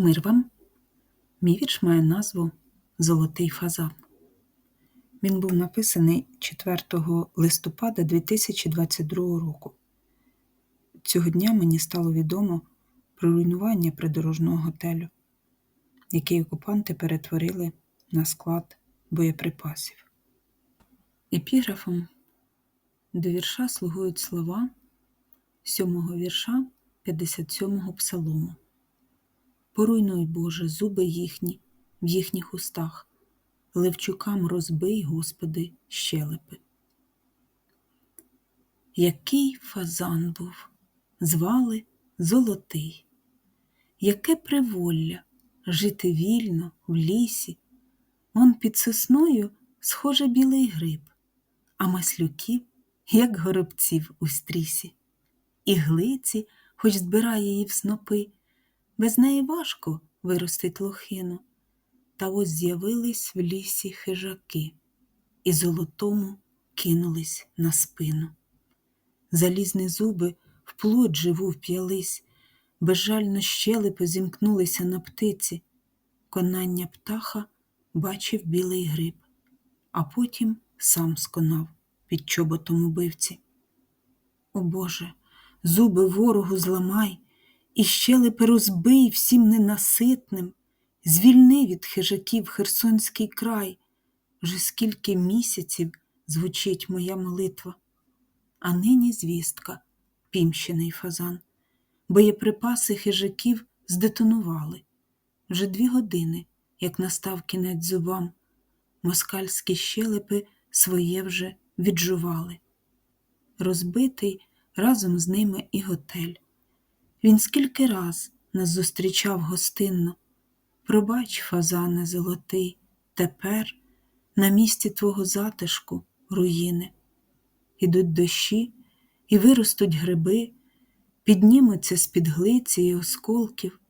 Мир вам! Мій вірш має назву Золотий фазан. Він був написаний 4 листопада 2022 року. Цього дня мені стало відомо про руйнування придорожного готелю, який окупанти перетворили на склад боєприпасів. Епіграфом до вірша слугують слова 7 вірша 57-го псалому. Поруйнуй, Боже, зуби їхні в їхніх устах, левчукам розбий, Господи, щелепи. Який фазан був, звали золотий, яке приволля жити вільно в лісі, он під сосною схоже білий гриб, а маслюків, як горобців у стрісі, і глиці, хоч збирає її в снопи, без неї важко виростить лохину. Та ось з'явились в лісі хижаки, і золотому кинулись на спину. Залізні зуби в плоть живу вп'ялись, безжально щелепи зімкнулися на птиці. Конання птаха бачив білий гриб, а потім сам сконав під чоботом убивці. О Боже, зуби ворогу зламай, і щелепи розбий всім ненаситним, звільни від хижаків Херсонський край, вже скільки місяців звучить моя молитва, а нині звістка, пімщений фазан, боєприпаси хижаків здетонували. Вже дві години, як настав кінець зубам, москальські щелепи своє вже віджували. Розбитий разом з ними і готель. Він скільки раз нас зустрічав гостинно. Пробач, фазане золотий, тепер на місці твого затишку руїни. Ідуть дощі і виростуть гриби, піднімуться з-під глиці і осколків.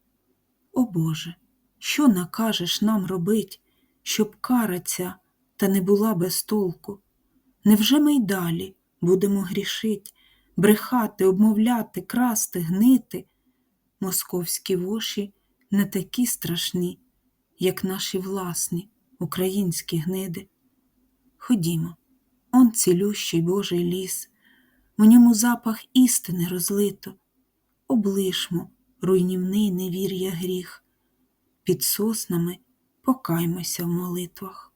О Боже, що накажеш нам робить, щоб кара ця та не була без толку? Невже ми й далі будемо грішить, брехати, обмовляти, красти, гнити? Московські воші не такі страшні, як наші власні українські гниди. Ходімо, он цілющий Божий ліс, у ньому запах істини розлито, облишмо руйнівний невір'я гріх, під соснами покаймося в молитвах.